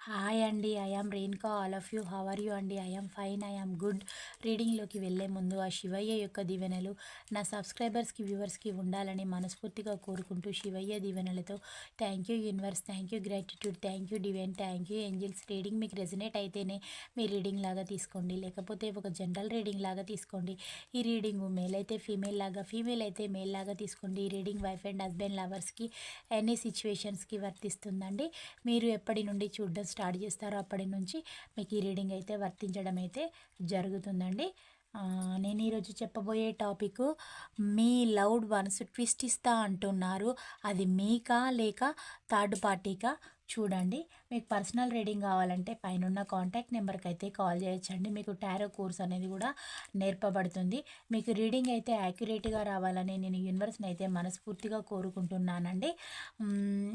Hi అండి I am Renuka all of you how are you అండి I am fine I am good రీడింగ్లోకి వెళ్ళే ముందు ఆ శివయ్య యొక్క దీవెనలు నా సబ్స్క్రైబర్స్కి వ్యూవర్స్కి ఉండాలని మనస్ఫూర్తిగా కోరుకుంటూ శివయ్య దీవెనలతో thank you universe thank you gratitude thank you divine thank you angels reading మీకు రెజినేట్ అయితేనే మీ రీడింగ్ లాగా తీసుకోండి. లేకపోతే ఒక జనరల్ రీడింగ్ లాగా తీసుకోండి. ఈ రీడింగ్ మేల్ అయితే ఫీమేల్ లాగా ఫీమేల్ అయితే మేల్ లాగా తీసుకోండి. ఈ రీడింగ్ వైఫ్ అండ్ హస్బెండ్ లవర్స్కి ఎనీ సిచ్యువేషన్స్కి వర్తిస్తుందండి. మీరు ఎప్పటి నుండి చూడడం స్టార్ట్ చేస్తారో అప్పటి నుంచి మీకు ఈ రీడింగ్ అయితే వర్తించడం అయితే జరుగుతుందండి. నేను ఈరోజు చెప్పబోయే టాపిక్ మీ లౌడ్ వన్స్ ట్విస్ట్ ఇస్తా అంటున్నారు. అది మీకా లేక థర్డ్ పార్టీకా? చూడండి. మీకు పర్సనల్ రీడింగ్ కావాలంటే పైన కాంటాక్ట్ నెంబర్కి అయితే కాల్ చేయొచ్చండి. మీకు టారో కోర్స్ అనేది కూడా నేర్పబడుతుంది. మీకు రీడింగ్ అయితే యాక్యురేట్గా రావాలని నేను యూనివర్స్ని అయితే మనస్ఫూర్తిగా కోరుకుంటున్నానండి.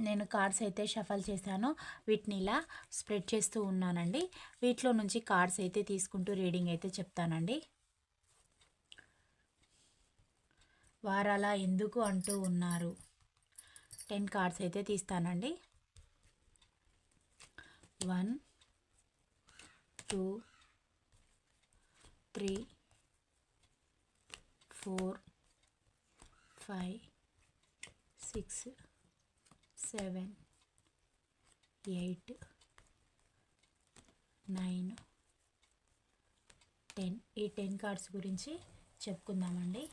నేను కార్డ్స్ అయితే షఫల్ చేశాను. వీటిని ఇలా స్ప్రెడ్ చేస్తూ ఉన్నానండి. వీటిలో నుంచి కార్డ్స్ అయితే తీసుకుంటూ రీడింగ్ అయితే చెప్తానండి. వారలా ఎందుకు అంటూ ఉన్నారు. టెన్ కార్డ్స్ అయితే తీస్తానండి. One two three four five six seven eight nine ten. ఈ టెన్ కార్డ్స్ గురించి చెప్పుకుందామండి.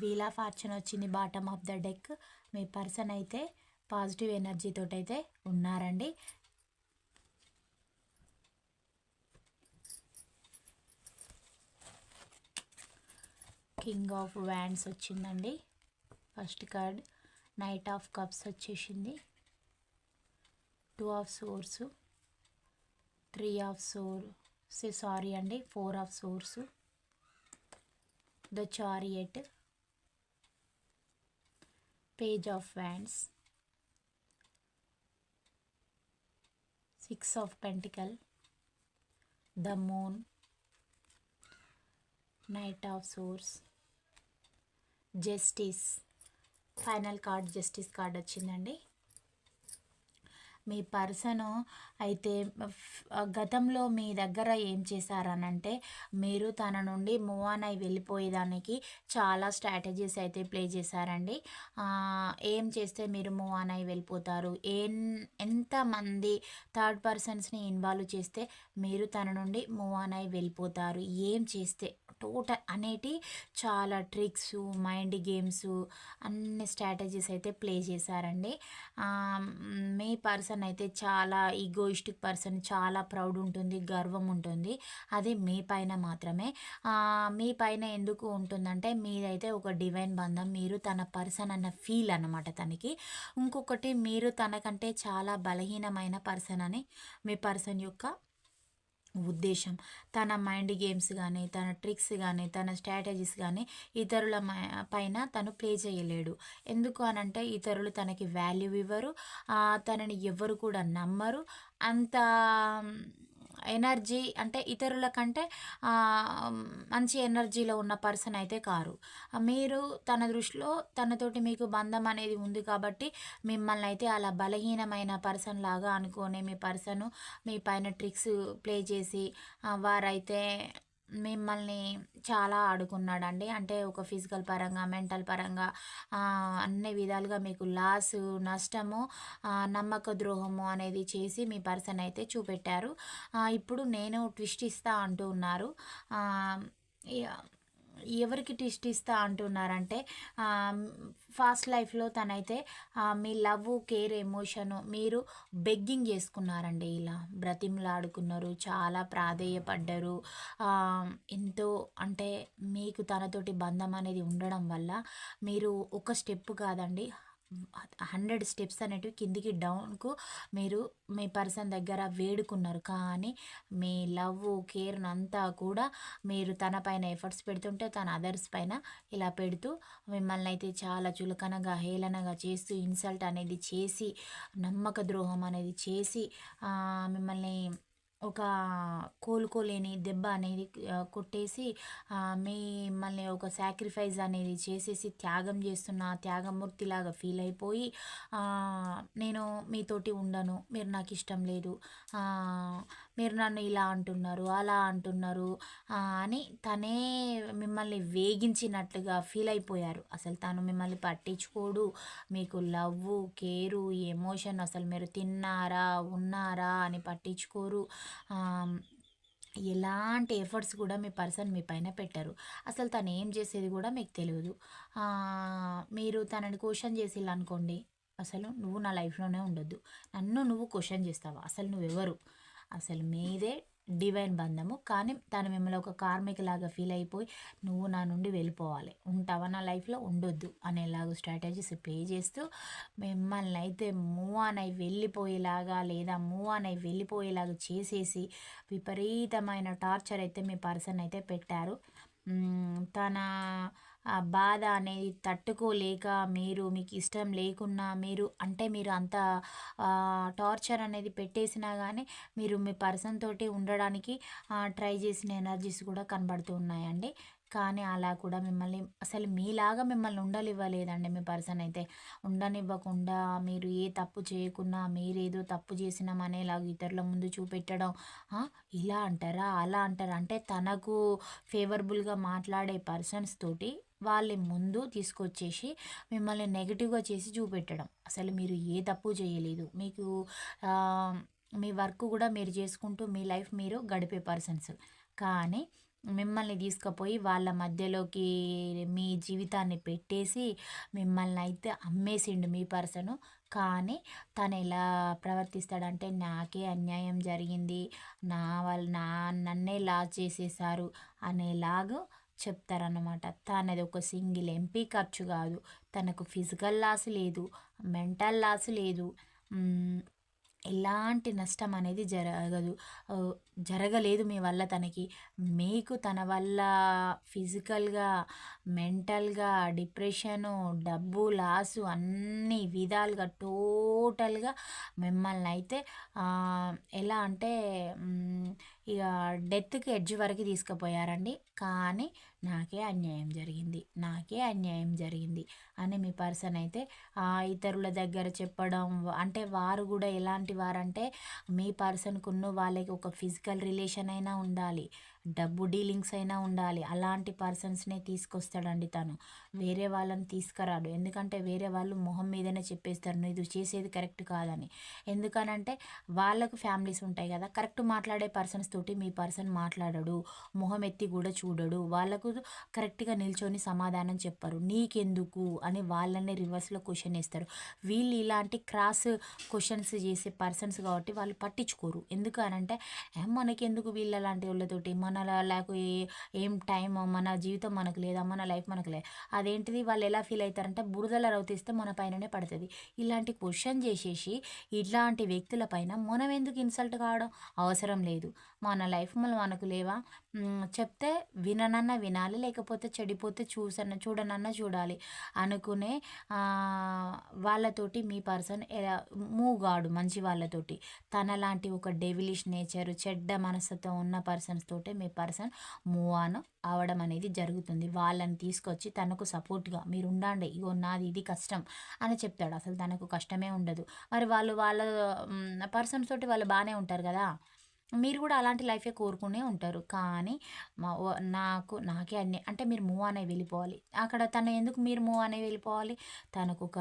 వీల్ ఆఫ్ ఫార్చ్యూన్ వచ్చింది బాటమ్ ఆఫ్ ద డెక్. మీ పర్సన్ అయితే పాజిటివ్ ఎనర్జీతో అయితే ఉన్నారండి. కింగ్ ఆఫ్ వ్యాండ్స్ వచ్చిందండి. First card knight of cups వచ్చేసింది. Two of swords three of sword sorry అండి four of swords the chariot page of wands. Six of pentacle the moon knight of swords justice final card justice card వచ్చిందండి. మీ person అయితే గతంలో మీ దగ్గర ఏం చేశారనంటే మీరు తన నుండి మూవ్ ఆన్ అయి వెళ్ళిపోయేదానికి చాలా స్ట్రాటజీస్ అయితే ప్లే చేశారండి. ఏం చేస్తే మీరు మూవ్ ఆన్ అయి వెళ్ళిపోతారు? ఎన్ ఎంతమంది థర్డ్ పర్సన్స్ని ఇన్వాల్వ్ చేస్తే మీరు తన నుండి మూవ్ ఆన్ అయి వెళ్ళిపోతారు? ఏం చేస్తే? టోటల్ అనేటి చాలా ట్రిక్స్ మైండ్ గేమ్స్ అన్ని స్ట్రాటజీస్ అయితే ప్లే చేశారండి. మీ పర్సన్ అయితే చాలా ఈగోయిస్టిక్ పర్సన్ చాలా ప్రౌడ్ ఉంటుంది గర్వం ఉంటుంది. అది మీ పైన మాత్రమే. మీ పైన ఎందుకు ఉంటుందంటే మీదైతే ఒక డివైన్ బంధం మీరు తన పర్సన్ అన్న ఫీల్ అనమాట తనకి. ఇంకొకటి మీరు తనకంటే చాలా బలహీనమైన పర్సన్ అని మీ పర్సన్ యొక్క ఉద్దేశం. తన మైండ్ గేమ్స్ కానీ తన ట్రిక్స్ కానీ తన స్ట్రాటజీస్ కానీ ఇతరుల పైన తను ప్లే చేయలేడు. ఎందుకు అనంటే ఇతరులు తనకి వాల్యూ ఇవ్వరు. తనని ఎవ్వరు కూడా నమ్మరు. అంత ఎనర్జీ అంటే ఇతరుల కంటే మంచి ఎనర్జీలో ఉన్న పర్సన్ అయితే కారు. మీరు తన దృష్టిలో తనతోటి మీకు బంధం అనేది ఉంది కాబట్టి మిమ్మల్ని అయితే అలా బలహీనమైన పర్సన్ లాగా అనుకొని మీ పర్సన్ మీ పైన ట్రిక్స్ ప్లే చేసి వారైతే మిమ్మల్ని చాలా ఆడుకున్నాడండి. అంటే ఒక ఫిజికల్ పరంగా మెంటల్ పరంగా అన్ని విధాలుగా మీకు లాస్ నష్టము నమ్మక ద్రోహము అనేది చేసి మీ పర్సన్ అయితే చూపెట్టారు. ఇప్పుడు నేను ట్విస్ట్ ఇస్తా అంటూ ఉన్నారు. ఎవరికి టిస్ట్ ఇస్తా అంటున్నారంటే ఫాస్ట్ లైఫ్లో తనైతే మీ లవ్ కేర్ ఎమోషను మీరు బెగ్గింగ్ చేసుకున్నారండి ఇలా. బ్రతిమలాడుకున్నారు చాలా ప్రాధేయపడ్డారు. ఎంతో అంటే మీకు తనతోటి బంధం అనేది ఉండడం వల్ల మీరు ఒక స్టెప్ కాదండి హండ్రెడ్ స్టెప్స్ అనేటివి కిందికి డౌన్కు మీరు మీ పర్సన్ దగ్గర వేడుకున్నారు. కానీ మీ లవ్ కేర్ అంతా కూడా మీరు తన పైన ఎఫర్ట్స్ పెడుతుంటే తన అదర్స్ పైన ఇలా పెడుతూ మిమ్మల్ని అయితే చాలా చులకనగా హేళనగా చేస్తూ ఇన్సల్ట్ అనేది చేసి నమ్మక ద్రోహం అనేది చేసి మిమ్మల్ని ఒక కోలుకోలేని దెబ్బ అనేది కొట్టేసి మిమ్మల్ని ఒక సాక్రిఫైస్ అనేది చేసేసి త్యాగం చేస్తున్న త్యాగమూర్తిలాగా ఫీల్ అయిపోయి నేను మీతోటి ఉండను. మీరు నాకు ఇష్టం లేదు. మీరు నన్ను ఇలా అంటున్నారు, అలా అంటున్నారు అని తనే మిమ్మల్ని వేగించినట్లుగా ఫీల్ అయిపోయారు. అసలు తను మిమ్మల్ని పట్టించుకోడు. మీకు లవ్ కేరు, ఎమోషన్ అసలు మీరు తిన్నారా, ఉన్నారా అని పట్టించుకోరు. ఎలాంటి ఎఫర్ట్స్ కూడా మీ పర్సన్ మీ పైన పెట్టరు. అసలు తను ఏం చేసేది కూడా మీకు తెలియదు మీరు తనని క్వశ్చన్ చేసిల్లు అనుకోండి అసలు నువ్వు నా లైఫ్‌లోనే ఉండొద్దు. నన్ను నువ్వు క్వశ్చన్ చేస్తావా? అసలు నువ్వెవరు? అసలు మీదే డివైన్ బంధము. కానీ తను మిమ్మల్ని ఒక కార్మికులాగా ఫీల్ అయిపోయి, నువ్వు నా నుండి వెళ్ళిపోవాలి. ఉంటావా నా లైఫ్‌లో? ఉండొద్దు అనేలాగా స్ట్రాటజీస్ ప్లే చేస్తూ మిమ్మల్ని అయితే మూవ్ ఆన్ అయి వెళ్ళిపోయేలాగా లేదా మూవ్ ఆన్ అయి వెళ్ళిపోయేలాగా చేసేసి విపరీతమైన టార్చర్ అయితే మీ పర్సన్ అయితే పెట్టారు. తన ఆ బాధ అనేది తట్టుకోలేక మీరు మీకు ఇష్టం లేకున్నా మీరు అంటే మీరు అంత టార్చర్ అనేది పెట్టేసినా కానీ మీరు మీ పర్సన్ తోటి ఉండడానికి ట్రై చేసిన ఎనర్జీస్ కూడా కనబడుతూ ఉన్నాయండి. కానీ అలా కూడా మిమ్మల్ని అసలు మీలాగా మిమ్మల్ని ఉండనివ్వలేదండి మీ పర్సన్ అయితే. ఉండనివ్వకుండా మీరు ఏ తప్పు చేయకున్నా మీరేదో తప్పు చేసినాం అనేలాగా ఇతరుల ముందు చూపెట్టడం. ఇలా అంటారా? అలా అంటారా? అంటే తనకు ఫేవరబుల్‌గా మాట్లాడే పర్సన్స్ తోటి వాళ్ళ ముందు తీసుకొచ్చేసి మిమ్మల్ని నెగిటివ్గా చేసి చూపెట్టడం. అసలు మీరు ఏ తప్పు చేయలేదు. మీకు మీ వర్క్ కూడా మీరు చేసుకుంటూ మీ లైఫ్ మీరు గడిపే పర్సన్స్. కానీ మిమ్మల్ని తీసుకుపోయి వాళ్ళ మధ్యలోకి మీ జీవితాన్ని పెట్టేసి మిమ్మల్ని అయితే అమ్మేసిండు మీ పర్సను. కానీ తను ఎలా ప్రవర్తిస్తాడంటే నాకే అన్యాయం జరిగింది. నా వాళ్ళు నా నన్నే లాస్ చేసేసారు అనేలాగా చెప్తారన్నమాట. తనది ఒక సింగిల్ ఎంపీ ఖర్చు కాదు. తనకు ఫిజికల్ లాస్ లేదు. మెంటల్ లాస్ లేదు. ఎలాంటి నష్టం అనేది జరగదు. జరగలేదు మీ వల్ల తనకి. మీకు తన వల్ల ఫిజికల్‌గా, మెంటల్‌గా, డిప్రెషను, డబ్బు లాసు అన్ని విధాలుగా టోటల్‌గా మిమ్మల్ని అయితే ఎలా అంటే డెత్‌కి ఎడ్జ్ వరకు తీసుకుపోయారండి. కానీ నాకే అన్యాయం జరిగింది. నాకే అన్యాయం జరిగింది అని మీ పర్సన్ అయితే ఇతరుల దగ్గర చెప్పడం అంటే వారు కూడా ఎలాంటి వారంటే మీ పర్సన్‌కును వాళ్ళకి ఒక ఫిజికల్ రిలేషన్ అయినా ఉండాలి. డబ్బు డీలింగ్స్ అయినా ఉండాలి. అలాంటి పర్సన్స్‌నే తీసుకొస్తాడండి తను. వేరే వాళ్ళని తీసుకురాడు. ఎందుకంటే వేరే వాళ్ళు మొహం మీదనే చెప్పేస్తారు. నువ్వు చేసేది కరెక్ట్ కాదని. ఎందుకనంటే వాళ్ళకు ఫ్యామిలీస్ ఉంటాయి కదా! కరెక్ట్ మాట్లాడే పర్సన్స్ తోటి మీ పర్సన్ మాట్లాడడు. మొహం ఎత్తి కూడా చూడడు. వాళ్ళకు కరెక్ట్‌గా నిల్చొని సమాధానం చెప్పరు. నీకెందుకు అని వాళ్ళని రివర్స్‌లో క్వశ్చన్ వేస్తారు వీళ్ళు ఇలాంటి క్రాస్ క్వశ్చన్స్ చేసే పర్సన్స్ కాబట్టి వాళ్ళు పట్టించుకోరు. ఎందుకు అనంటే ఏ మనకెందుకు వీళ్ళలాంటి వాళ్ళతోటి మనలాకు ఏ ఏం టైం మన జీవితం మనకు లేదా? మన లైఫ్ మనకు లే అదేంటిది వాళ్ళు ఎలా ఫీల్ అవుతారంటే బురదల రవ్విస్తే మన పైననే పడుతుంది ఇలాంటి క్వశ్చన్ చేసేసి ఇట్లాంటి వ్యక్తుల పైన మనం ఎందుకు ఇన్సల్ట్ కావడం? అవసరం లేదు. మన లైఫ్ మనకు లేవా? చెప్తే విననన్నా వినాలి. లేకపోతే చెడిపోతే చూసన్న చూడనన్నా చూడాలి. అనుకునే వాళ్ళతోటి మీ పర్సన్ ఎలా మూవ్ మంచి వాళ్ళతోటి. తన లాంటి ఒక డెవిలిష్ నేచర్, చెడ్డ మనసుతో ఉన్న పర్సన్స్ తోటే మీ పర్సన్ మూవ్ ఆన్ అవడం అనేది జరుగుతుంది. వాళ్ళని తీసుకొచ్చి తనకు సపోర్ట్‌గా మీరు ఉండండి ఇగో నాది ఇది కష్టం అని చెప్తాడు. అసలు తనకు కష్టమే ఉండదు. మరి వాళ్ళు వాళ్ళ పర్సన్స్ తోటి వాళ్ళు బాగానే ఉంటారు కదా! మీరు కూడా అలాంటి లైఫే కోరుకునే ఉంటారు. కానీ మా నాకు నాకే అన్ని అంటే మీరు మూవ్ అనే వెళ్ళిపోవాలి. అక్కడ తను ఎందుకు మీరు మూవ్ అనే వెళ్ళిపోవాలి వెళ్ళిపోవాలి? తనకొక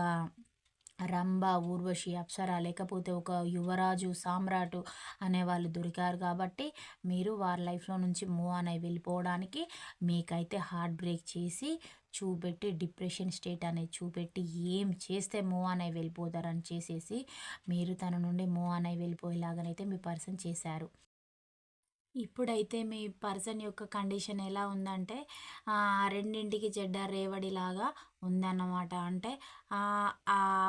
రంభ, ఊర్వశి, అప్సర లేకపోతే ఒక యువరాజు, సామ్రాటు అనేవాళ్ళు దొరికారు కాబట్టి మీరు వారి లైఫ్‌లో నుంచి మూవ్ ఆన్ అయి వెళ్ళిపోవడానికి మీకైతే హార్ట్ బ్రేక్ చేసి చూపెట్టి డిప్రెషన్ స్టేట్ అనేది చూపెట్టి ఏం చేస్తే మూవ్ ఆన్ అయి వెళ్ళిపోతారని చేసేసి మీరు తన నుండి మూవ్ ఆన్ అయి వెళ్ళిపోయేలాగానైతే మీ పర్సన్ చేశారు. ఇప్పుడైతే మీ పర్సన్ యొక్క కండిషన్ ఎలా ఉందంటే రెండింటికి చెడ్డ రేవడిలాగా ఉందన్నమాట. అంటే ఆ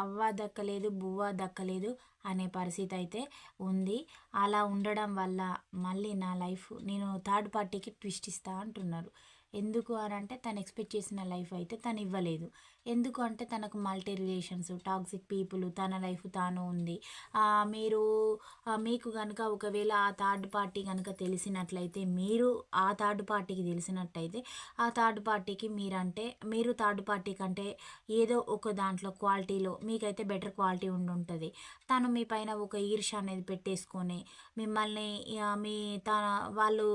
అవ్వ దక్కలేదు, బువ్వ దక్కలేదు అనే పరిస్థితి అయితే ఉంది. అలా ఉండడం వల్ల మళ్ళీ నా లైఫ్ నేను థర్డ్ పార్టీకి ట్విస్ట్ ఇస్తా అంటున్నారు. ఎందుకు అని అంటే తను ఎక్స్‌పెక్ట్ చేసిన లైఫ్ అయితే తను ఇవ్వలేదు. ఎందుకు అంటే తనకు మల్టీ రిలేషన్స్ టాక్సిక్ పీపుల్ తన లైఫ్ తాను ఉంది. మీరు మీకు కనుక ఒకవేళ ఆ థర్డ్ పార్టీ కనుక తెలిసినట్లయితే మీరు ఆ థర్డ్ పార్టీకి తెలిసినట్టయితే ఆ థర్డ్ పార్టీకి మీరంటే మీరు థర్డ్ పార్టీ కంటే ఏదో ఒక దాంట్లో క్వాలిటీలో మీకైతే బెటర్ క్వాలిటీ ఉండి ఉంటుంది తను మీ పైన ఒక ఈర్ష అనేది పెట్టేసుకొని మిమ్మల్ని మీ తన వాళ్ళు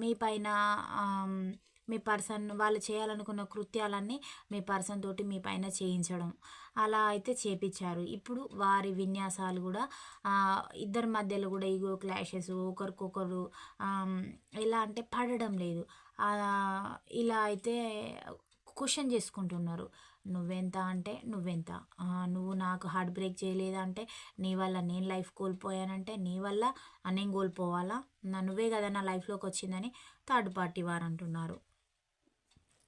మీ పైన మీ పర్సన్ వాళ్ళు చేయాలనుకున్న కృత్యాలన్నీ మీ పర్సన్ తోటి మీ పైన చేయించడం. అలా అయితే చేపించారు ఇప్పుడు వారి విన్యాసాలు కూడా ఇద్దరి మధ్యలో కూడా ఈగో క్లాషెస్ ఒకరికొకరు ఎలా అంటే పడడం లేదు. ఇలా అయితే క్వశ్చన్ చేసుకుంటున్నారు. నువ్వెంత అంటే నువ్వెంత? నువ్వు నాకు హార్ట్ బ్రేక్ చేయలేదంటే నీ వల్ల నేను లైఫ్ కోల్పోయానంటే నీ వల్ల నేను కోల్పోవాలా? నా నువ్వే కదా నా లైఫ్లోకి వచ్చిందని థర్డ్ పార్టీ వారు అంటున్నారు.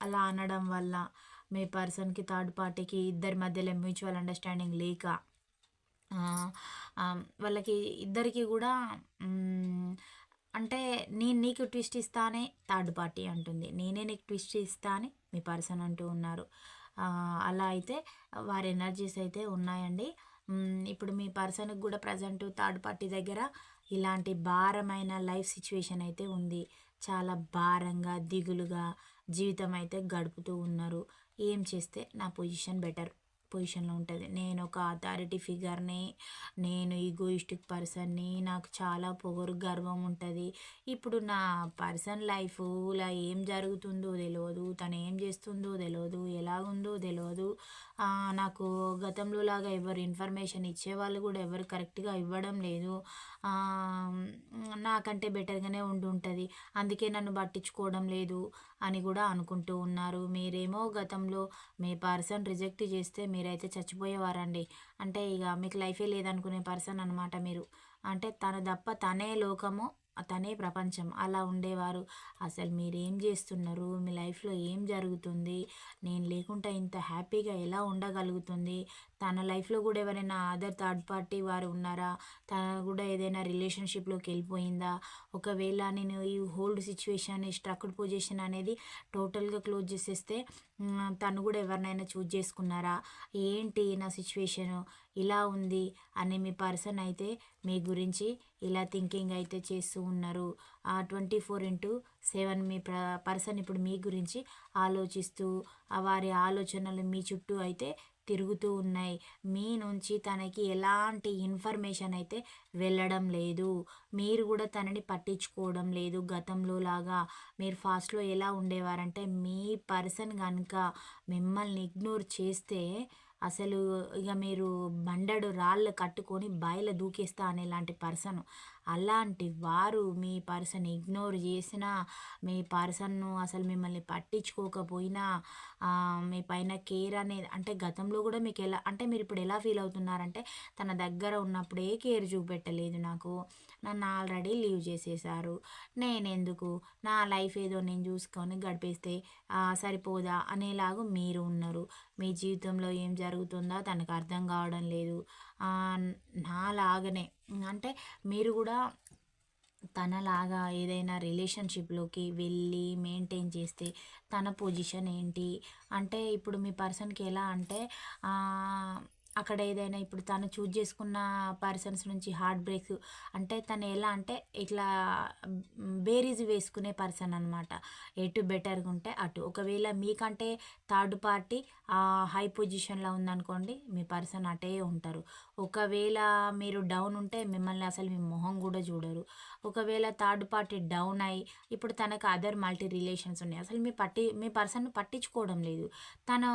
అలా అనడం వల్ల మీ పర్సన్కి థర్డ్ పార్టీకి ఇద్దరి మధ్యలో మ్యూచువల్ అండర్స్టాండింగ్ లేక వాళ్ళకి ఇద్దరికి కూడా అంటే నేను నీకు ట్విస్ట్ ఇస్తానే థర్డ్ పార్టీ అంటుంది. నేనే నీకు ట్విస్ట్ ఇస్తానే మీ పర్సన్ అంటూ ఉన్నారు. అలా అయితే వారి ఎనర్జీస్ అయితే ఉన్నాయండి. ఇప్పుడు మీ పర్సన్కి కూడా ప్రజెంట్ థర్డ్ పార్టీ దగ్గర ఇలాంటి భారమైన లైఫ్ సిచ్యువేషన్ అయితే ఉంది. చాలా భారంగా దిగులుగా జీవితం అయితే గడుపుతూ ఉన్నారు. ఏం చేస్తే నా పొజిషన్ బెటర్ పొజిషన్లో ఉంటుంది. నేను ఒక అథారిటీ ఫిగర్ని నేను ఈగోయిస్టిక్ పర్సన్ని నాకు చాలా పొగరు గర్వం ఉంటుంది. ఇప్పుడు నా పర్సన్ లైఫ్లో ఏం జరుగుతుందో తెలియదు తను ఏం చేస్తుందో తెలియదు ఎలాగుందో తెలియదు నాకు గతంలో లాగా ఎవరు ఇన్ఫర్మేషన్ ఇచ్చేవాళ్ళు కూడా ఎవరు కరెక్ట్గా ఇవ్వడం లేదు. నాకంటే బెటర్గానే ఉండి ఉంటుంది అందుకే నన్ను పట్టించుకోవడం లేదు అని కూడా అనుకుంటూ ఉన్నారు. మీరేమో గతంలో మీ పర్సన్ రిజెక్ట్ చేస్తే మీరైతే చచ్చిపోయేవారండి. అంటే ఇక మీకు లైఫే లేదనుకునే పర్సన్ అనమాట మీరు. అంటే తన తప్ప తనే లోకము తనే ప్రపంచం. అలా ఉండేవారు. అసలు మీరేం చేస్తున్నారు? మీ లైఫ్లో ఏం జరుగుతుంది? నేను లేకుండా ఇంత హ్యాపీగా ఎలా ఉండగలుగుతుంది? తన లైఫ్లో కూడా ఎవరైనా అదర్ థర్డ్ పార్టీ వారు ఉన్నారా? తన కూడా ఏదైనా రిలేషన్షిప్లోకి వెళ్ళిపోయిందా? ఒకవేళ నేను ఈ హోల్డ్ సిచ్యువేషన్ స్ట్రక్డ్ పొజిషన్ అనేది టోటల్గా క్లోజ్ చేసేస్తే తను కూడా ఎవరినైనా చూజ్ చేసుకున్నారా? ఏంటి నా సిచ్యువేషను? ఇలా ఉంది అని మీ పర్సన్ అయితే మీ గురించి ఇలా థింకింగ్ అయితే చేస్తూ ఉన్నారు. ఆ ట్వంటీ ఫోర్ ఇంటూ సెవెన్ మీ పర్సన్ ఇప్పుడు మీ గురించి ఆలోచిస్తూ వారి ఆలోచనలు మీ చుట్టూ అయితే తిరుగుతూ ఉన్నాయి. మీ నుంచి తనకి ఎలాంటి ఇన్ఫర్మేషన్ అయితే వెళ్ళడం లేదు. మీరు కూడా తనని పట్టించుకోవడం లేదు గతంలో లాగా. మీరు ఫాస్ట్లో ఎలా ఉండేవారంటే మీ పర్సన్ కనుక మిమ్మల్ని ఇగ్నోర్ చేస్తే అసలు ఇక మీరు బండడు రాళ్ళు కట్టుకొని బయలు దూకేస్తా అనే లాంటి పర్సన్. అలాంటి వారు మీ పర్సన్ ఇగ్నోర్ చేసినా మీ పర్సన్ను అసలు మిమ్మల్ని పట్టించుకోకపోయినా మీ పైన కేర్ అనేది అంటే గతంలో కూడా మీకు ఎలా అంటే మీరు ఇప్పుడు ఎలా ఫీల్ అవుతున్నారంటే తన దగ్గర ఉన్నప్పుడే కేర్ చూపెట్టలేదు నాకు. నన్ను ఆల్రెడీ లీవ్ చేసేసారు నేనెందుకు? నా లైఫ్ ఏదో నేను చూసుకొని గడిపేస్తే సరిపోదా? అనేలాగా మీరు ఉన్నారు. మీ జీవితంలో ఏం జరుగుతుందో తనకు అర్థం కావడం లేదు. నాలాగనే. అంటే మీరు కూడా తనలాగా ఏదైనా రిలేషన్షిప్లోకి వెళ్ళి మెయింటైన్ చేస్తే తన పొజిషన్ ఏంటి? అంటే ఇప్పుడు మీ పర్సన్కి ఎలా అంటే అక్కడ ఏదైనా ఇప్పుడు తను చూజ్ చేసుకున్న పర్సన్స్ నుంచి హార్ట్ బ్రేక్స్ అంటే తను ఎలా అంటే ఇట్లా బేరీజ్ వేసుకునే పర్సన్ అనమాట ఎటు బెటర్గా ఉంటే అటు. ఒకవేళ మీకంటే థర్డ్ పార్టీ హై పొజిషన్లో ఉందనుకోండి మీ పర్సన్ అటే ఉంటారు. ఒకవేళ మీరు డౌన్ ఉంటే మిమ్మల్ని అసలు మీ మొహం కూడా చూడరు. ఒకవేళ థర్డ్ పార్టీ డౌన్ అయ్యి ఇప్పుడు తనకు అదర్ మల్టీ రిలేషన్స్ ఉన్నాయి. అసలు మీ పట్టి మీ పర్సన్ పట్టించుకోవడం లేదు. తను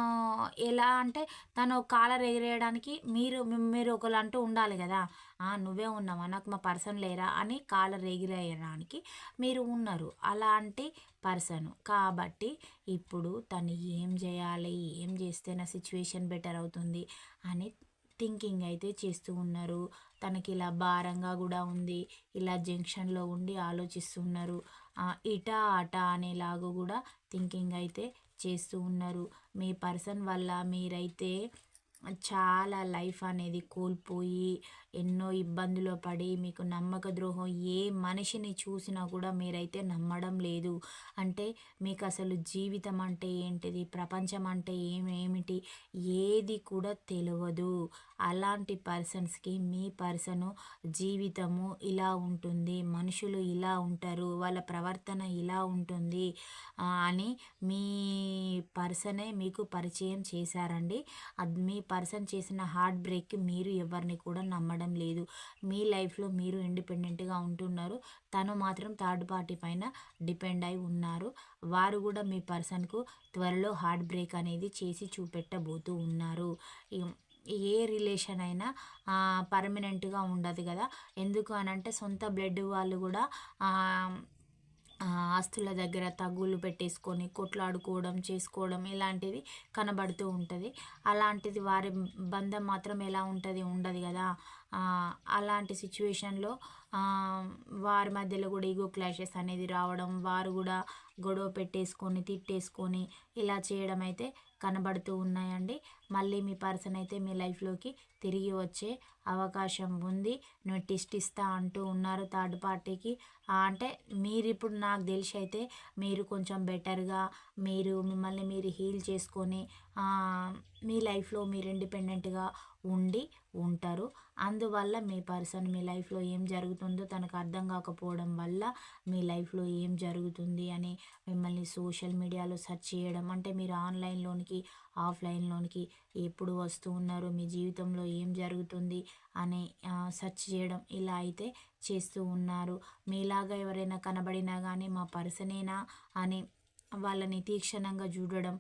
ఎలా అంటే తను కాలర్ చేయడానికి మీరు మీరు ఒకరు అంటూ ఉండాలి కదా. "ఆ, నువ్వే ఉన్నావా? నాకు మా పర్సన్ లేరా? అని కాళ్ళ ఎగిరేయడానికి మీరు ఉన్నారు. అలాంటి పర్సన్. కాబట్టి ఇప్పుడు తను ఏం చేయాలి? ఏం చేస్తే నా సిచ్యువేషన్ బెటర్ అవుతుంది? అని థింకింగ్ అయితే చేస్తూ ఉన్నారు. తనకి ఇలా భారంగా కూడా ఉంది. ఇలా జంక్షన్లో ఉండి ఆలోచిస్తున్నారు ఇట అట అనేలాగా కూడా థింకింగ్ అయితే చేస్తూ ఉన్నారు. మీ పర్సన్ వల్ల మీరైతే చాలా లైఫ్ అనేది కోల్పోయి ఎన్నో ఇబ్బందులు పడి మీకు నమ్మక ద్రోహం ఏ మనిషిని చూసినా కూడా మీరైతే నమ్మడం లేదు. అంటే మీకు అసలు జీవితం అంటే ఏంటిది? ప్రపంచం అంటే ఏమేమిటి ఏది కూడా తెలియదు అలాంటి పర్సన్స్కి మీ పర్సను జీవితము ఇలా ఉంటుంది మనుషులు ఇలా ఉంటారు వాళ్ళ ప్రవర్తన ఇలా ఉంటుంది అని మీ పర్సనే మీకు పరిచయం చేశారండి. అది మీ పర్సన్ చేసిన హార్ట్ బ్రేక్ మీరు ఎవరిని కూడా నమ్మడం లేదు. మీ లైఫ్లో మీరు ఇండిపెండెంట్గా ఉంటున్నారు. తను మాత్రం థర్డ్ పార్టీ పైన డిపెండ్ అయి ఉన్నారు. వారు కూడా మీ పర్సన్కు త్వరలో హార్ట్ బ్రేక్ అనేది చేసి చూపెట్టబోతూ ఉన్నారు. ఏ రిలేషన్ అయినా పర్మనెంట్గా ఉండదు కదా. ఎందుకు అనంటే సొంత బ్లడ్ వాళ్ళు కూడా ఆస్తుల దగ్గర తగులు పెట్టేసుకొని కొట్లాడుకోవడం చేసుకోవడం ఇలాంటివి కనబడుతూ ఉంటుంది. అలాంటిది వారి బంధం మాత్రం ఎలా ఉంటుంది ఉండదు కదా. అలాంటి సిచ్యువేషన్లో వారి మధ్యలో కూడా ఈగో క్లాషెస్ అనేది రావడం వారు కూడా గొడవ పెట్టేసుకొని తిట్టేసుకొని ఇలా చేయడం అయితే కనబడుతూ ఉన్నాయండి. మళ్ళీ మీ పర్సన్ అయితే మీ లైఫ్లోకి తిరిగి వచ్చే అవకాశం ఉంది. నువ్వు టిస్ట్ ఇస్తా అంటూ ఉన్నారు థర్డ్ పార్టీకి. అంటే మీరు ఇప్పుడు నాకు తెలిసి అయితే మీరు కొంచెం బెటర్గా మీరు మిమ్మల్ని మీరు హీల్ చేసుకొని మీ లైఫ్లో మీరు ఇండిపెండెంట్గా ఉండి ఉంటారు. అందువల్ల మీ పర్సన్ మీ లైఫ్లో ఏం జరుగుతుందో తనకు అర్థం కాకపోవడం వల్ల మీ లైఫ్లో ఏం జరుగుతుంది అని మిమ్మల్ని సోషల్ మీడియాలో సెర్చ్ చేయడం అంటే మీరు ఆన్లైన్లోనికి ఆఫ్లైన్లోనికి ఎప్పుడు వస్తూ ఉన్నారు మీ జీవితంలో ఏం జరుగుతుంది అని సెర్చ్ చేయడం ఇలా అయితే చేస్తూ ఉన్నారు. మీలాగా ఎవరైనా కనబడినా కానీ మా పర్సనేనా అని వాళ్ళని తీక్షణంగా చూడడం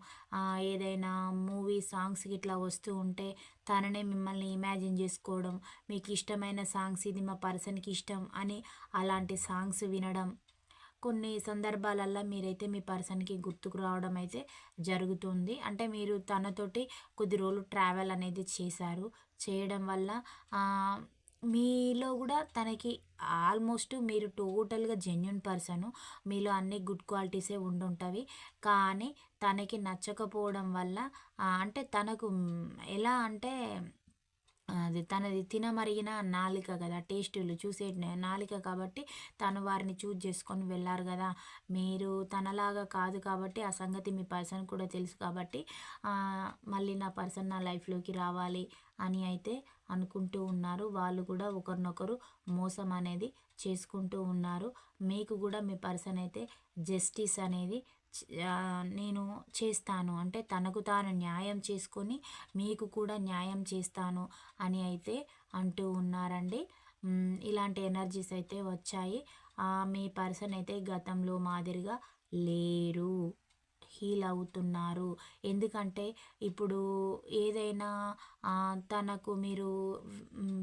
ఏదైనా మూవీ సాంగ్స్ ఇట్లా వస్తూ ఉంటే తననే మిమ్మల్ని ఇమాజిన్ చేసుకోవడం మీకు ఇష్టమైన సాంగ్స్ ఇది మా పర్సన్కి ఇష్టం అని అలాంటి సాంగ్స్ వినడం. కొన్ని సందర్భాలల్లో మీరైతే మీ పర్సన్కి గుర్తుకు రావడం అయితే జరుగుతుంది. అంటే మీరు తనతోటి కొద్ది రోజులు ట్రావెల్ అనేది చేశారు. చేయడం వల్ల మీలో కూడా తనకి ఆల్మోస్ట్ మీరు టోటల్గా జెన్యున్ పర్సన్. మీలో అన్ని గుడ్ క్వాలిటీసే ఉండుంటవి. కానీ తనకి నచ్చకపోవడం వల్ల అంటే తనకు ఎలా అంటే అది తనది తినమరిగిన నాలిక కదా టేస్టులు చూసే నాలిక కాబట్టి తను వారిని చూజ్ చేసుకొని వెళ్ళారు కదా. మీరు తనలాగా కాదు కాబట్టి ఆ సంగతి మీ పర్సన్ కూడా తెలుసు కాబట్టి మళ్ళీ నా పర్సన్ నా లైఫ్లోకి రావాలి అని అయితే అనుకుంటూ ఉన్నారు. వాళ్ళు కూడా ఒకరినొకరు మోసం అనేది చేసుకుంటూ ఉన్నారు. మీకు కూడా మీ పర్సన్ అయితే జస్టిస్ అనేది నేను చేస్తాను. అంటే తనకు తాను న్యాయం చేసుకొని మీకు కూడా న్యాయం చేస్తాను అని అయితే అంటూ ఉన్నారండి. ఇలాంటి ఎనర్జీస్ అయితే వచ్చాయి. మీ పర్సన్ అయితే గతంలో మాదిరిగా లేరు. హీల్ అవుతున్నారు. ఎందుకంటే ఇప్పుడు ఏదైనా తనకు మీరు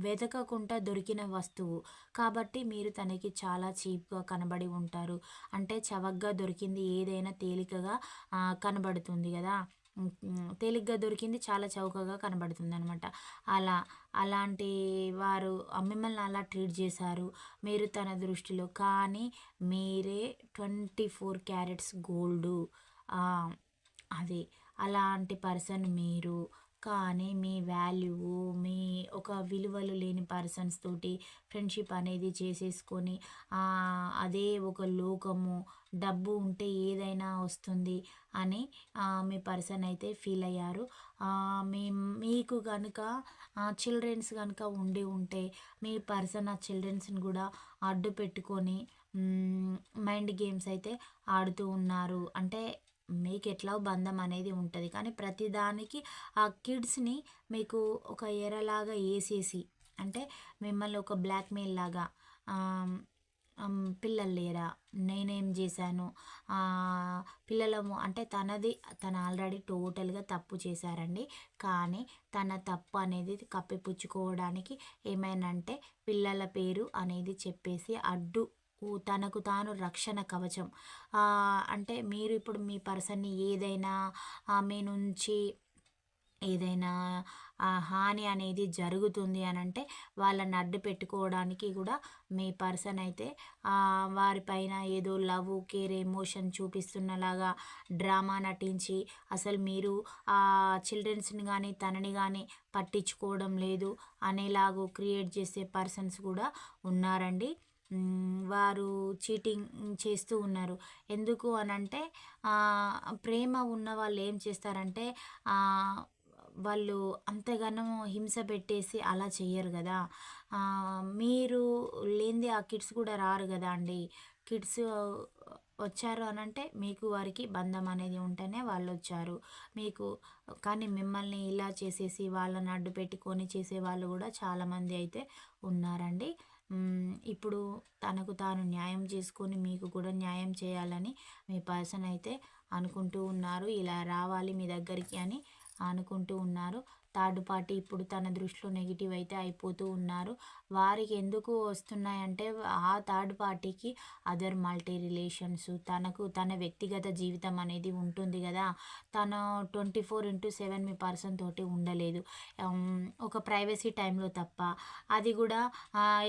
వెతకకుండా దొరికిన వస్తువు. కాబట్టి మీరు తనకి చాలా చీప్గా కనబడి ఉంటారు. అంటే చవకగా దొరికింది ఏదైనా తేలికగా కనబడుతుంది కదా. తేలిగ్గా దొరికింది చాలా చౌకగా కనబడుతుంది అనమాట అలా అలాంటి వారు మిమ్మల్ని అలా ట్రీట్ చేశారు. మీరు తన దృష్టిలో. కానీ మీరే ట్వంటీ ఫోర్ క్యారెట్స్ గోల్డు. అది అలాంటి పర్సన్ మీరు కానీ మీ వాల్యూ మీ ఒక విలువలు లేని పర్సన్స్ తోటి ఫ్రెండ్షిప్ అనేది చేసేసుకొని అదే ఒక లోకము డబ్బు ఉంటే ఏదైనా వస్తుంది అని మీ పర్సన్ అయితే ఫీల్ అయ్యారు. మీ మీకు కనుక చిల్డ్రన్స్ కనుక ఉండి ఉంటే మీ పర్సన్ ఆ చిల్డ్రన్స్ని కూడా అడ్డు పెట్టుకొని మైండ్ గేమ్స్ అయితే ఆడుతూ ఉన్నారు. అంటే మీకు ఎట్లా బంధం అనేది ఉంటుంది. కానీ ప్రతిదానికి ఆ కిడ్స్ని మీకు ఒక ఎరలాగా వేసేసి అంటే మిమ్మల్ని ఒక బ్లాక్మెయిల్ లాగా పిల్లలు లేరా? నేనేం చేశాను? పిల్లలము అంటే తనది తను ఆల్రెడీ టోటల్గా తప్పు చేశారండి. కానీ తన తప్పు అనేది కప్పిపుచ్చుకోవడానికి ఏమైనా అంటే పిల్లల పేరు అనేది చెప్పేసి అడ్డు తనకు తాను రక్షణ కవచం. అంటే మీరు ఇప్పుడు మీ పర్సన్ని ఏదైనా మీ నుంచి ఏదైనా హాని అనేది జరుగుతుంది అని అంటే వాళ్ళని అడ్డు పెట్టుకోవడానికి కూడా మీ పర్సన్ అయితే వారిపైన ఏదో లవ్ కేర్ ఎమోషన్ చూపిస్తున్నలాగా డ్రామా నటించి అసలు మీరు ఆ చిల్డ్రన్స్ని కానీ తనని కానీ పట్టించుకోవడం లేదు అనేలాగూ క్రియేట్ చేసే పర్సన్స్ కూడా ఉన్నారండి. వారు చీటింగ్ చేస్తూ ఉన్నారు. ఎందుకు అనంటే ప్రేమ ఉన్న వాళ్ళు ఏం చేస్తారంటే వాళ్ళు అంతగానో హింస పెట్టేసి అలా చెయ్యరు కదా. మీరు లేనిది ఆ కిడ్స్ కూడా రారు కదా అండి. కిడ్స్ వచ్చారు అని అంటే మీకు వారికి బంధం అనేది ఉంటేనే వాళ్ళు వచ్చారు. మీకు కానీ మిమ్మల్ని ఇలా చేసేసి వాళ్ళని అడ్డు పెట్టుకొని చేసే వాళ్ళు కూడా చాలామంది అయితే ఉన్నారండి. ఇప్పుడు తనకు తాను న్యాయం చేసుకొని మీకు కూడా న్యాయం చేయాలని మీ పర్సన్ అయితే అనుకుంటూ ఉన్నారు. ఇలా రావాలి మీ దగ్గరికి అని అనుకుంటూ ఉన్నారు. థర్డ్ పార్టీ ఇప్పుడు తన దృష్టిలో నెగిటివ్ అయితే అయిపోతూ ఉన్నారు. వారికి ఎందుకు వస్తున్నాయంటే ఆ థర్డ్ పార్టీకి అదర్ మల్టీ రిలేషన్స్ తనకు తన వ్యక్తిగత జీవితం అనేది ఉంటుంది కదా. తను ట్వంటీ ఫోర్ ఇంటూ సెవెన్ మీ పర్సన్ తోటి ఉండలేదు. ఒక ప్రైవసీ టైంలో తప్ప. అది కూడా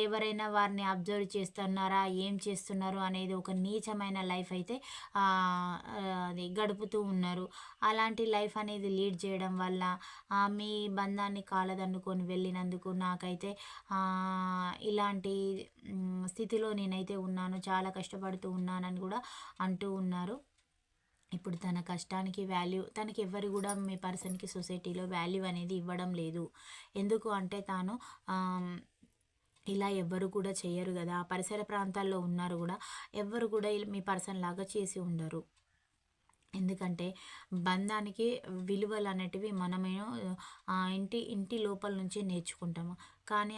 ఎవరైనా వారిని అబ్జర్వ్ చేస్తున్నారా ఏం చేస్తున్నారు అనేది ఒక నీచమైన లైఫ్ అయితే అది గడుపుతూ ఉన్నారు. అలాంటి లైఫ్ అనేది లీడ్ చేయడం వల్ల మీ బంధాన్ని కాలదన్నుకొని వెళ్ళినందుకు నాకైతే ఇలాంటి స్థితిలో నేనైతే ఉన్నాను చాలా కష్టపడుతూ ఉన్నానని కూడా అంటూ ఉన్నారు. ఇప్పుడు తన కష్టానికి వాల్యూ తనకి ఎవరు కూడా మీ పర్సన్కి సొసైటీలో వాల్యూ అనేది ఇవ్వడం లేదు. ఎందుకు అంటే తాను ఇలా ఎవ్వరు కూడా చేయరు కదా. పరిసర ప్రాంతాల్లో ఉన్నారు కూడా ఎవ్వరు కూడా మీ పర్సన్ లాగా చేసి ఉండరు. ఎందుకంటే బంధానికి విలువలు అనేటివి మనమే ఇంటి ఇంటి లోపల నుంచి నేర్చుకుంటాము. కానీ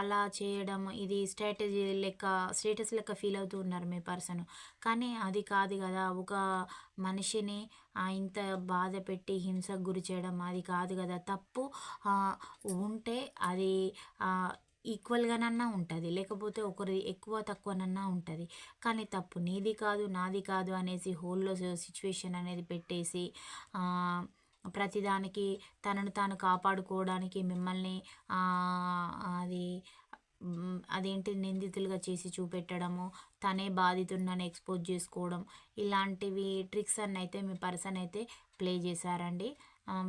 అలా చేయడం ఇది స్ట్రాటజీ లెక్క స్టేటస్ లెక్క ఫీల్ అవుతూ ఉన్నారు మీ పర్సన్. కానీ అది కాదు కదా ఒక మనిషిని ఇంత బాధ పెట్టి హింసకు గురి చేయడం అది కాదు కదా. తప్పు ఉంటే అది ఈక్వల్గానన్నా ఉంటుంది. లేకపోతే ఒకరి ఎక్కువ తక్కువనన్నా ఉంటుంది. కానీ తప్పు నీది కాదు నాది కాదు అనేసి హోల్లో సిచ్యువేషన్ అనేది పెట్టేసి ప్రతిదానికి తనను తాను కాపాడుకోవడానికి మిమ్మల్ని అది అదేంటి నిందితులుగా చేసి చూపెట్టడము తనే బాధితున్నని ఎక్స్పోజ్ చేసుకోవడం ఇలాంటివి ట్రిక్స్ అన్నైతే మీ పర్సన్ అయితే ప్లే చేశారండి.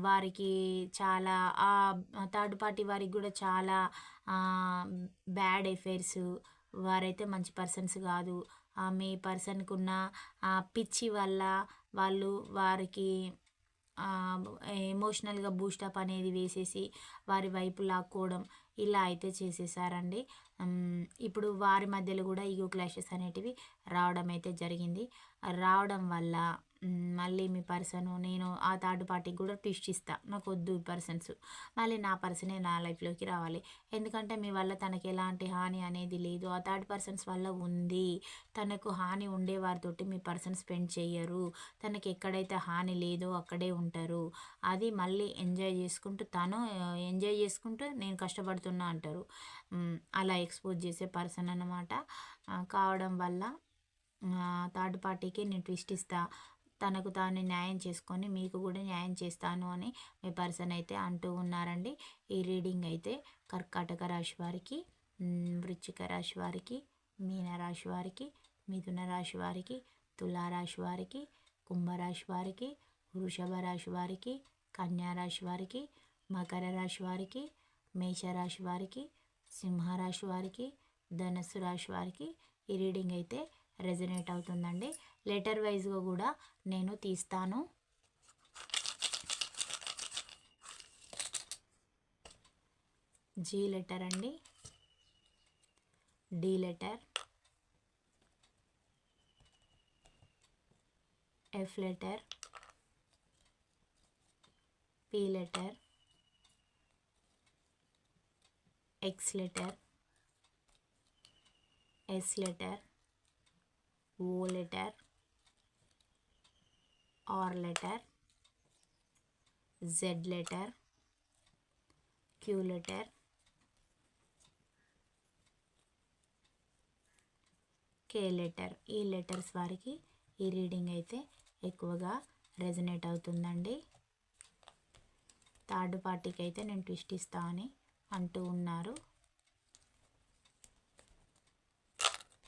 వారికి చాలా ఆ థర్డ్ పార్టీ వారికి కూడా చాలా బ్యాడ్ ఎఫైర్స్. వారైతే మంచి పర్సన్స్ కాదు. మీ పర్సన్కి ఉన్న పిచ్చి వల్ల వాళ్ళు వారికి ఎమోషనల్గా బూస్టప్ అనేది వేసేసి వారి వైపు లాక్కోవడం ఇలా అయితే చేసేసారండి. ఇప్పుడు వారి మధ్యలో కూడా ఈగో క్లాషెస్ అనేటివి రావడం అయితే జరిగింది. రావడం వల్ల మళ్ళీ మీ పర్సన్ నేను ఆ థర్డ్ పార్టీకి కూడా ట్విస్ట్ ఇస్తా నాకు వద్దు పర్సన్స్ మళ్ళీ నా పర్సనే నా లైఫ్లోకి రావాలి. ఎందుకంటే మీ వల్ల తనకి ఎలాంటి హాని అనేది లేదు. ఆ థర్డ్ పర్సన్స్ వల్ల ఉంది. తనకు హాని ఉండేవారితోటి మీ పర్సన్ స్పెండ్ చేయరు. తనకి ఎక్కడైతే హాని లేదో అక్కడే ఉంటారు. అది మళ్ళీ ఎంజాయ్ చేసుకుంటూ తను ఎంజాయ్ చేసుకుంటూ నేను కష్టపడుతున్నా అంటారు. అలా ఎక్స్పోజ్ చేసే పర్సన్ అనమాట కావడం వల్ల థర్డ్ పార్టీకి నేను ట్విస్ట్ ఇస్తా. తనకు తాను న్యాయం చేసుకొని మీకు కూడా న్యాయం చేస్తాను అని మీ పర్సన్ అయితే అంటూ ఉన్నారండి ఈ రీడింగ్ అయితే కర్కాటక రాశి వారికి వృచ్చిక రాశి వారికి మీనరాశి వారికి మిథున రాశి వారికి తులారాశి వారికి కుంభరాశి వారికి వృషభ రాశి వారికి కన్యారాశి వారికి మకర రాశి వారికి మేషరాశి వారికి సింహరాశి వారికి ధనస్సు రాశి వారికి ఈ రీడింగ్ అయితే రెజనేట్ అవుతుందండి లెటర్ వైజ్గా కూడా నేను తీస్తాను. జీ లెటర్ అండి. D letter. F letter. P letter. X letter. S letter. O letter. R letter Z letter Q letter K letter. ఈ లెటర్స్ వారికి ఈ రీడింగ్ అయితే ఎక్కువగా రెజనేట్ అవుతుందండి. థర్డ్ పార్టీకి అయితే నేను ట్విస్ట్ ఇస్తా అని అంటూ ఉన్నారు.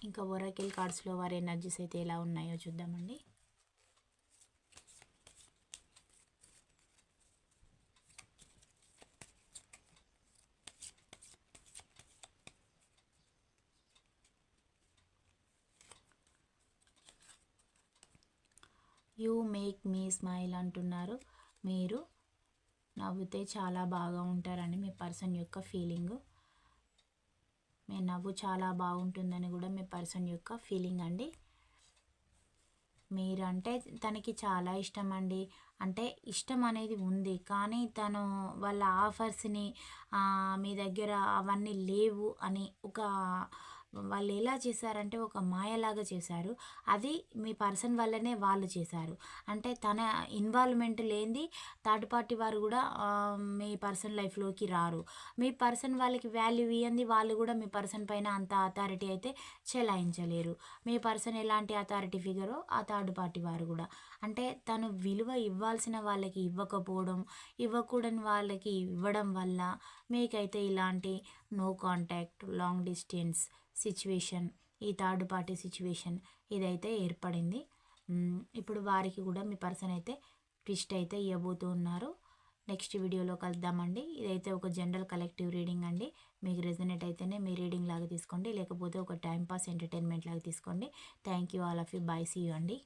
ఇంకా ఒరాకిల్ కార్డ్స్లో వారి ఎనర్జీస్ అయితే ఎలా ఉన్నాయో చూద్దామండి. యూ మేక్ మీ స్మైల్ అంటున్నారు. మీరు నవ్వుతే చాలా బాగా ఉంటారని మీ పర్సన్ యొక్క ఫీలింగ్. మీ నవ్వు చాలా బాగుంటుందని కూడా మీ పర్సన్ యొక్క ఫీలింగ్ అండి. మీరంటే తనకి చాలా ఇష్టం అండి. అంటే ఇష్టం అనేది ఉంది. కానీ తను వాళ్ళ ఆఫర్స్ని మీ దగ్గర అవన్నీ లేవు అని ఒక వాళ్ళు ఎలా చేశారంటే ఒక మాయలాగా చేశారు. అది మీ పర్సన్ వల్లనే వాళ్ళు చేశారు. అంటే తన ఇన్వాల్వ్మెంట్ లేనిది థర్డ్ పార్టీ వారు కూడా మీ పర్సన్ లైఫ్లోకి రారు. మీ పర్సన్ వాళ్ళకి వాల్యూ ఇవ్వండి వాళ్ళు కూడా మీ పర్సన్ పైన అంత అథారిటీ అయితే చెలాయించలేరు. మీ పర్సన్ ఎలాంటి అథారిటీ ఫిగరో ఆ థర్డ్ పార్టీ వారు కూడా. అంటే తను విలువ ఇవ్వాల్సిన వాళ్ళకి ఇవ్వకపోవడం ఇవ్వకూడని వాళ్ళకి ఇవ్వడం వల్ల మీకైతే ఇలాంటి no contact long distance situation ఈ థర్డ్ పార్టీ సిచ్యువేషన్ ఇదైతే ఏర్పడింది ఇప్పుడు వారికి కూడా మీ పర్సన్ అయితే ట్విస్ట్ అయితే ఇవ్వబోతూ ఉన్నారు. నెక్స్ట్ వీడియోలో కలుద్దామండి. ఇదైతే ఒక జనరల్ కలెక్టివ్ రీడింగ్ అండి. మీకు రెజనేట్ అయితేనే మీ రీడింగ్ లాగా తీసుకోండి. లేకపోతే ఒక టైంపాస్ ఎంటర్టైన్మెంట్ లాగా తీసుకోండి. Thank you all of you. Bye see you అండి.